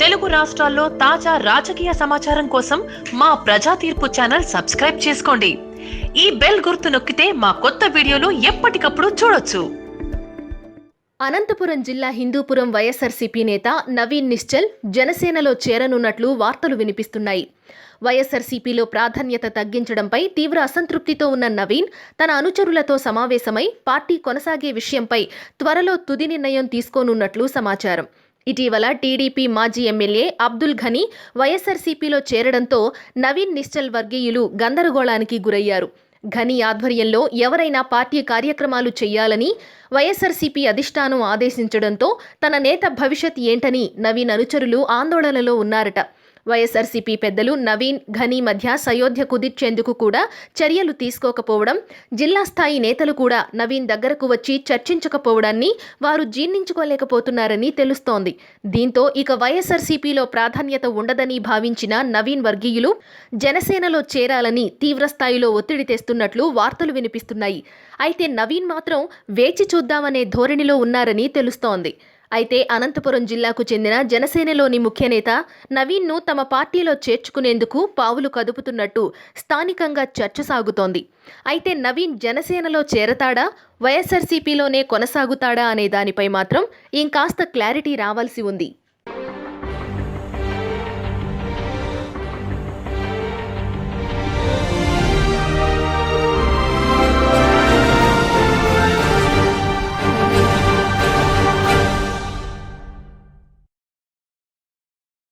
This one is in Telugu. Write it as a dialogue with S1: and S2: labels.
S1: తెలుగు రాష్ట్రాల్లో తాజా రాజకీయ సమాచారం కోసం మా ప్రజా తీర్పు ఛానల్ సబ్స్క్రైబ్ చేసుకోండి. ఈ బెల్ గుర్తు నొక్కితే మా కొత్త వీడియోలు ఎప్పటికప్పుడు చూడొచ్చు.
S2: అనంతపురం జిల్లా హిందూపురం వైఎస్ఆర్సీపీ నేత నవీన్ నిశ్చల్ జనసేనలో చేరనున్నట్లు వార్తలు వినిపిస్తున్నాయి. వైఎస్ఆర్సీపీలో ప్రాధాన్యత తగ్గించడంపై తీవ్ర అసంతృప్తితో ఉన్న నవీన్ తన అనుచరులతో సమావేశమై పార్టీ కొనసాగే విషయంపై త్వరలో తుది నిర్ణయం తీసుకోనున్నట్లు సమాచారం. ఇటీవల టీడీపీ మాజీ ఎమ్మెల్యే అబ్దుల్ ఘనీ వైఎస్ఆర్సీపీలో చేరడంతో నవీన్ నిశ్చల్ వర్గీయులు గందరగోళానికి గురయ్యారు. ఘనీ ఆధ్వర్యంలో ఎవరైనా పార్టీ కార్యక్రమాలు చేయాలని వైఎస్ఆర్సీపీ అధిష్టానం ఆదేశించడంతో తన నేత భవిష్యత్ ఏంటని నవీన్ అనుచరులు ఆందోళనలో ఉన్నారట. వైఎస్ఆర్సీపీ పెద్దలు నవీన్ ఘనీ మధ్య సయోధ్య కుదిర్చేందుకు కూడా చర్యలు తీసుకోకపోవడం జిల్లా స్థాయి నేతలు కూడా నవీన్ దగ్గరకు వచ్చి చర్చించకపోవడాన్ని వారు జీర్ణించుకోలేకపోతున్నారని తెలుస్తోంది. దీంతో ఇక వైఎస్ఆర్సీపీలో ప్రాధాన్యత ఉండదని భావించిన నవీన్ వర్గీయులు జనసేనలో చేరాలని తీవ్రస్థాయిలో ఒత్తిడి తెస్తున్నట్లు వార్తలు వినిపిస్తున్నాయి. అయితే నవీన్ మాత్రం వేచి చూద్దామనే ధోరణిలో ఉన్నారని తెలుస్తోంది. అయితే అనంతపురం జిల్లాకు చెందిన జనసేనలోని ముఖ్య నేత నవీన్ను తమ పార్టీలో చేర్చుకునేందుకు పావులు కదుపుతున్నట్టు స్థానికంగా చర్చ సాగుతోంది. అయితే నవీన్ జనసేనలో చేరతాడా? వైఎస్ఆర్సీపీలోనే కొనసాగుతాడా అనే దానిపై మాత్రం ఇంకాస్త క్లారిటీ రావాల్సి ఉంది.